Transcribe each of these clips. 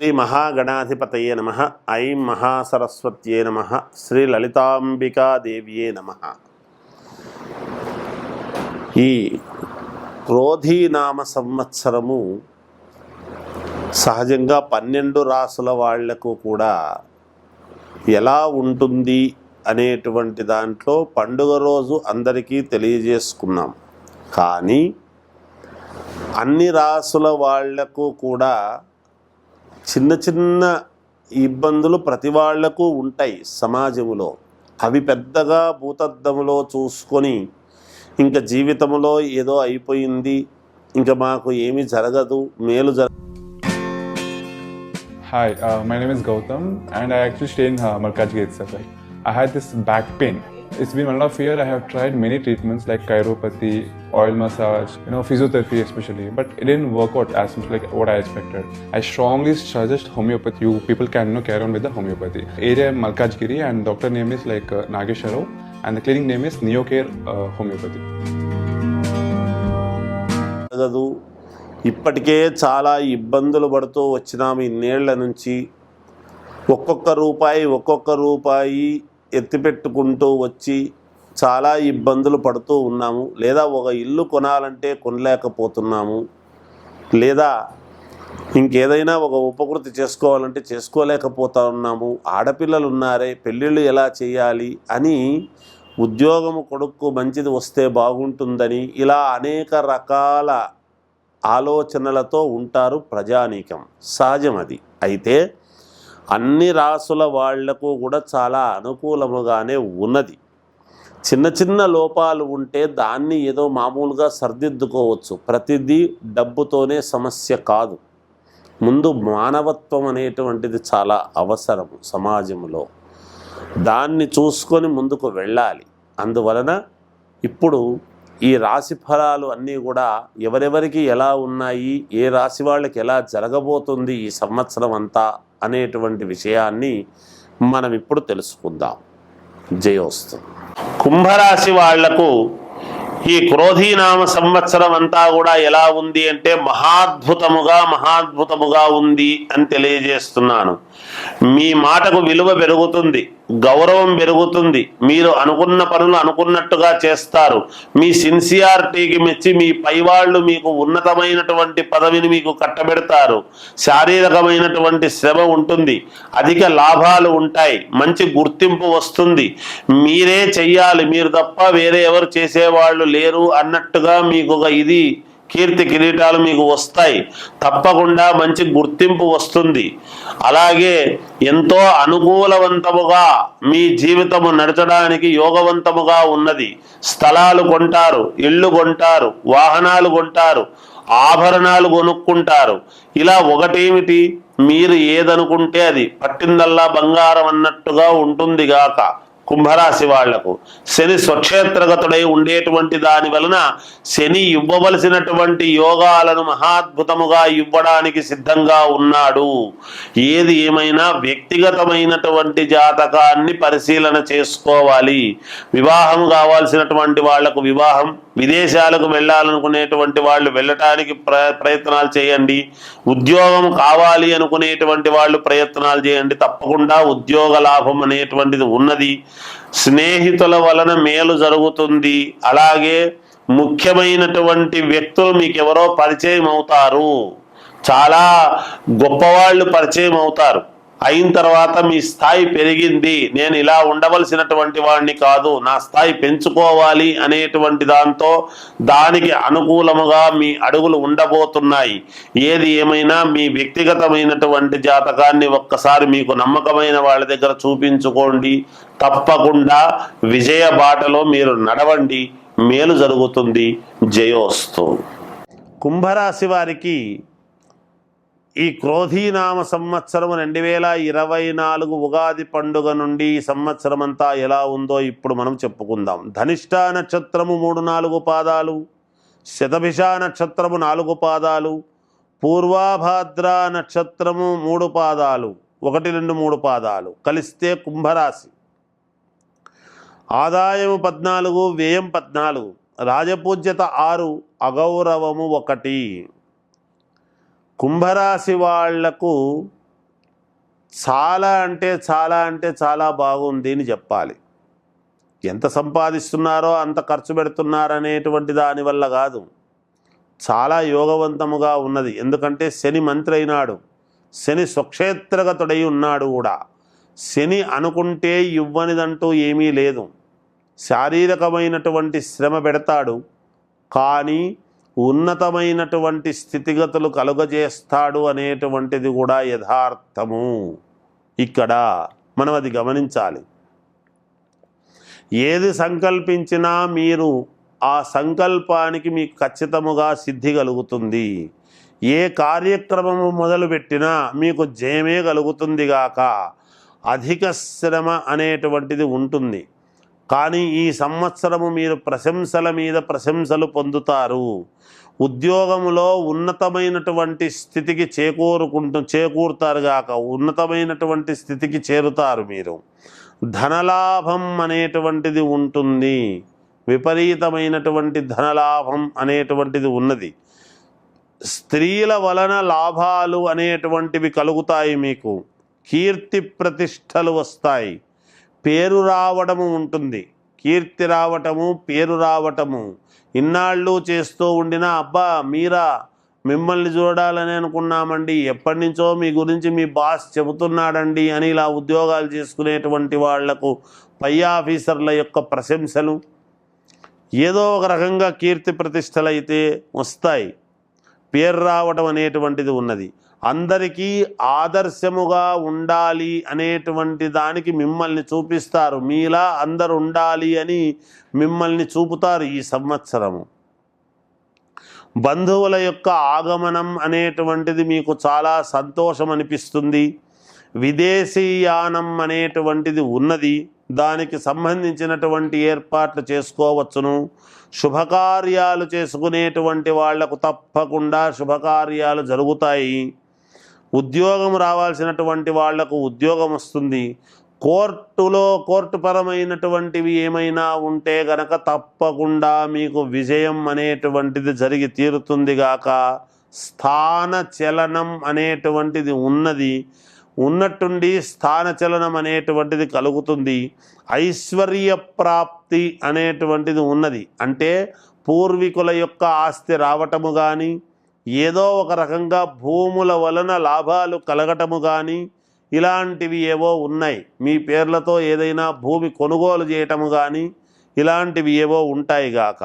శ్రీ మహాగణాధిపతయే నమ. ఐం మహాసరస్వత్యే నమ. శ్రీ లలితాంబికాదేవ్యే నమ. ఈ క్రోధీనామ సంవత్సరము సహజంగా పన్నెండు రాసుల వాళ్ళకు కూడా ఎలా ఉంటుంది అనేటువంటి దాంట్లో పండుగ రోజు అందరికీ తెలియజేసుకున్నాం. కానీ అన్ని రాసుల వాళ్ళకు కూడా చిన్న చిన్న ఇబ్బందులు ప్రతి వాళ్ళకు ఉంటాయి సమాజంలో. అవి పెద్దగా భూతద్దంలో చూసుకొని ఇంకా జీవితంలో ఏదో అయిపోయింది ఇంకా మాకు ఏమి జరగదు మేలు జరగదు hi my name is Gautam and I actually stay in Markaz gate sir I had this back pain It's been one and a half year. I have tried many treatments like chiropathy, oil massage, you know, physiotherapy especially, but it didn't work out as much like what I expected. I strongly suggest homeopathy. You people can you know, carry on with the homeopathy. Area Malkajgiri, and doctor name is like uh, Nagesharov, and the clinic name is Neocare uh, Homeopathy. జరగదు ఇప్పటికే చాలా ఇబ్బందులు పడుతూ వచ్చినాము ఇన్నేళ్ళ నుంచి ఒక్కొక్క రూపాయి ఒక్కొక్క రూపాయి ఎత్తిపెట్టుకుంటూ వచ్చి చాలా ఇబ్బందులు పడుతూ ఉన్నాము. లేదా ఒక ఇల్లు కొనాలంటే కొనలేకపోతున్నాము. లేదా ఇంకేదైనా ఒక ఉపకృతి చేసుకోవాలంటే చేసుకోలేకపోతా ఉన్నాము ఆడపిల్లలు ఉన్నారే పెళ్ళిళ్ళు ఎలా చేయాలి అని ఉద్యోగము కొడుకు మంచిది వస్తే బాగుంటుందని ఇలా అనేక రకాల ఆలోచనలతో ఉంటారు ప్రజానీకం. సహజం అది అయితే అన్ని రాసుల వాళ్ళకు కూడా చాలా అనుకూలముగానే ఉన్నది. చిన్న చిన్న లోపాలు ఉంటే దాన్ని ఏదో మామూలుగా సర్దిద్దుకోవచ్చు. ప్రతిదీ డబ్బుతోనే సమస్య కాదు. ముందు మానవత్వం అనేటువంటిది చాలా అవసరం సమాజంలో. దాన్ని చూసుకొని ముందుకు వెళ్ళాలి. అందువలన ఇప్పుడు ఈ రాశి ఫలాలు అన్నీ కూడా ఎవరెవరికి ఎలా ఉన్నాయి ఏ రాశి వాళ్ళకి ఎలా జరగబోతుంది ఈ సంవత్సరం అంతా అనేటువంటి విషయాన్ని మనం ఇప్పుడు తెలుసుకుందాం. జయోస్తు కుంభరాశి వాళ్ళకు ఈ క్రోధీనామ సంవత్సరం అంతా కూడా ఎలా ఉంది అంటే మహాద్భుతముగా మహాద్భుతముగా ఉంది అని తెలియజేస్తున్నాను. మీ మాటకు విలువ పెరుగుతుంది. గౌరవం పెరుగుతుంది. మీరు అనుకున్న పనులు అనుకున్నట్టుగా చేస్తారు. మీ సిన్సియారిటీకి మెచ్చి మీ పైవాళ్ళు మీకు ఉన్నతమైనటువంటి పదవిని మీకు కట్టబెడతారు. శారీరకమైనటువంటి శ్రమ ఉంటుంది. అధిక లాభాలు ఉంటాయి. మంచి గుర్తింపు వస్తుంది. మీరే చెయ్యాలి. మీరు తప్ప వేరే ఎవరు చేసేవాళ్ళు లేరు అన్నట్టుగా మీకు ఒక ఇది కీర్తి కిరీటాలు మీకు వస్తాయి. తప్పకుండా మంచి గుర్తింపు వస్తుంది. అలాగే ఎంతో అనుకూలవంతముగా మీ జీవితము నడచడానికి యోగవంతముగా ఉన్నది. స్థలాలు కొంటారు ఇళ్ళు కొంటారు వాహనాలు కొంటారు ఆభరణాలు కొనుక్కుంటారు. ఇలా ఒకటేమిటి? మీరు ఏదనుకుంటే అది పట్టిందల్లా బంగారం అన్నట్టుగా ఉంటుంది గాక కుంభరాశి వాళ్ళకు. శని స్వక్షేత్రగతుడై ఉండేటువంటి దాని వలన శని ఇవ్వవలసినటువంటి యోగాలను మహాద్భుతముగా ఇవ్వడానికి సిద్ధంగా ఉన్నాడు. ఏది ఏమైనా వ్యక్తిగతమైనటువంటి జాతకాన్ని పరిశీలన చేసుకోవాలి. వివాహం కావాల్సినటువంటి వాళ్ళకు వివాహం విదేశాలకు వెళ్ళాలనుకునేటువంటి వాళ్ళు వెళ్ళటానికి ప్ర ప్రయత్నాలు చేయండి. ఉద్యోగం కావాలి అనుకునేటువంటి వాళ్ళు ప్రయత్నాలు చేయండి. తప్పకుండా ఉద్యోగ లాభం అనేటువంటిది ఉన్నది. స్నేహితుల వలన మేలు జరుగుతుంది. అలాగే ముఖ్యమైనటువంటి వ్యక్తులు మీకు ఎవరో పరిచయం అవుతారు. చాలా గొప్పవాళ్ళు పరిచయం అవుతారు. అయిన తర్వాత మీ స్థాయి పెరిగింది. నేను ఇలా ఉండవలసినటువంటి వాడిని కాదు. నా స్థాయి పెంచుకోవాలి అనేటువంటి దాంతో దానికి అనుకూలముగా మీ అడుగులు ఉండబోతున్నాయి. ఏది ఏమైనా మీ వ్యక్తిగతమైనటువంటి జాతకాన్ని ఒక్కసారి మీకు నమ్మకమైన వాళ్ళ దగ్గర చూపించుకోండి. తప్పకుండా విజయ బాటలో మీరు నడవండి. మేలు జరుగుతుంది. జయోస్తు. కుంభరాశి వారికి ఈ క్రోధీనామ సంవత్సరం రెండు వేల ఇరవై నాలుగు ఉగాది పండుగ నుండి ఈ సంవత్సరం అంతా ఎలా ఉందో ఇప్పుడు మనం చెప్పుకుందాం. ధనిష్ట నక్షత్రము మూడు నాలుగు పాదాలు శతభిష నక్షత్రము నాలుగు పాదాలు పూర్వాభాద్ర నక్షత్రము మూడు పాదాలు ఒకటి రెండు మూడు పాదాలు కలిస్తే కుంభరాశి. ఆదాయము పద్నాలుగు వ్యయం పద్నాలుగు రాజపూజ్యత ఆరు అగౌరవము ఒకటి. కుంభరాశి వాళ్ళకు చాలా అంటే చాలా అంటే చాలా బాగుంది అని చెప్పాలి. ఎంత సంపాదిస్తున్నారో అంత ఖర్చు పెడుతున్నారనేటువంటి దానివల్ల కాదు. చాలా యోగవంతముగా ఉన్నది. ఎందుకంటే శని మంత్రి అయినాడు. శని స్వక్షేత్రగతుడై ఉన్నాడు కూడా. శని అనుకుంటే ఇవ్వనిదంటూ ఏమీ లేదు. శారీరకమైనటువంటి శ్రమ పెడతాడు. కానీ ఉన్నతమైనటువంటి స్థితిగతులు కలుగజేస్తాడు అనేటువంటిది కూడా యథార్థము. ఇక్కడ మనం అది గమనించాలి. ఏది సంకల్పించినా మీరు ఆ సంకల్పానికి మీకు ఖచ్చితముగా సిద్ధి కలుగుతుంది. ఏ కార్యక్రమము మొదలుపెట్టినా మీకు జయమే కలుగుతుంది గాక. అధిక శ్రమ అనేటువంటిది ఉంటుంది. కానీ ఈ సంవత్సరము మీరు ప్రశంసల మీద ప్రశంసలు పొందుతారు. ఉద్యోగంలో ఉన్నతమైనటువంటి స్థితికి చేకూరుకుంటూ చేకూరుతారు గాక ఉన్నతమైనటువంటి స్థితికి చేరుతారు మీరు. ధనలాభం అనేటువంటిది ఉంటుంది. విపరీతమైనటువంటి ధనలాభం అనేటువంటిది ఉన్నది. స్త్రీల వలన లాభాలు అనేటువంటివి కలుగుతాయి మీకు. కీర్తి ప్రతిష్టలు వస్తాయి. పేరు రావడము ఉంటుంది. కీర్తి రావటము పేరు రావటము. ఇన్నాళ్ళు చేస్తూ ఉండిన అబ్బా మీరా మిమ్మల్ని చూడాలని అనుకున్నామండి. ఎప్పటి నుంచో మీ గురించి మీ బాస్ చెబుతున్నాడండి అని ఇలా ఉద్యోగాలు చేసుకునేటువంటి వాళ్ళకు పై ఆఫీసర్ల యొక్క ప్రశంసలు. ఏదో ఒక రకంగా కీర్తి ప్రతిష్టలు అయితే వస్తాయి. పేరు రావటం అనేటువంటిది ఉన్నది. అందరికీ ఆదర్శముగా ఉండాలి అనేటువంటి దానికి మిమ్మల్ని చూపిస్తారు. మీలా అందరు ఉండాలి అని మిమ్మల్ని చూపుతారు ఈ సంవత్సరము. బంధువుల యొక్క ఆగమనం అనేటువంటిది మీకు చాలా సంతోషం అనిపిస్తుంది విదేశీయానం అనేటువంటిది ఉన్నది. దానికి సంబంధించినటువంటి ఏర్పాట్లు చేసుకోవచ్చును. శుభకార్యాలు చేసుకునేటువంటి వాళ్ళకు తప్పకుండా శుభకార్యాలు జరుగుతాయి. ఉద్యోగం రావాల్సినటువంటి వాళ్ళకు ఉద్యోగం వస్తుంది. కోర్టులో కోర్టు పరమైనటువంటివి ఏమైనా ఉంటే గనక తప్పకుండా మీకు విజయం అనేటువంటిది జరిగి తీరుతుంది గాక. స్థాన చలనం అనేటువంటిది ఉన్నది. ఉన్నట్టుండి స్థాన చలనం అనేటువంటిది కలుగుతుంది. ఐశ్వర్య ప్రాప్తి అనేటువంటిది ఉన్నది. అంటే పూర్వీకుల యొక్క ఆస్తి రావటము కానీ ఏదో ఒక రకంగా భూముల వలన లాభాలు కలగటము కానీ ఇలాంటివి ఏవో ఉన్నాయి. మీ పేర్లతో ఏదైనా భూమి కొనుగోలు చేయటము కానీ ఇలాంటివి ఏవో ఉంటాయి గాక.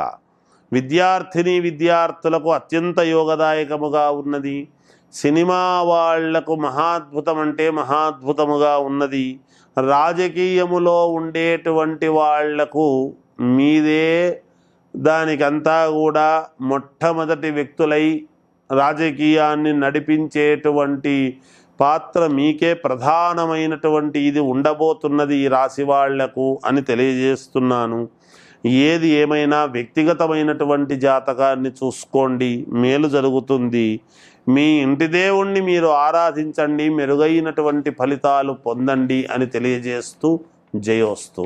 విద్యార్థిని విద్యార్థులకు అత్యంత యోగదాయకముగా ఉన్నది. సినిమా వాళ్ళకు మహాద్భుతం అంటే మహాద్భుతముగా ఉన్నది. రాజకీయములో ఉండేటువంటి వాళ్ళకు మీదే దానికంతా కూడా మొట్టమొదటి వ్యక్తులై రాజకీయాన్ని నడిపించేటువంటి పాత్ర మీకే ప్రధానమైనటువంటి ఇది ఉండబోతున్నది ఈ రాశి వాళ్ళకు అని తెలియజేస్తున్నాను. ఏది ఏమైనా వ్యక్తిగతమైనటువంటి జాతకాన్ని చూసుకోండి. మేలు జరుగుతుంది. మీ ఇంటి దేవుణ్ణి మీరు ఆరాధించండి మెరుగైనటువంటి ఫలితాలు పొందండి అని తెలియజేస్తూ జయోస్తూ.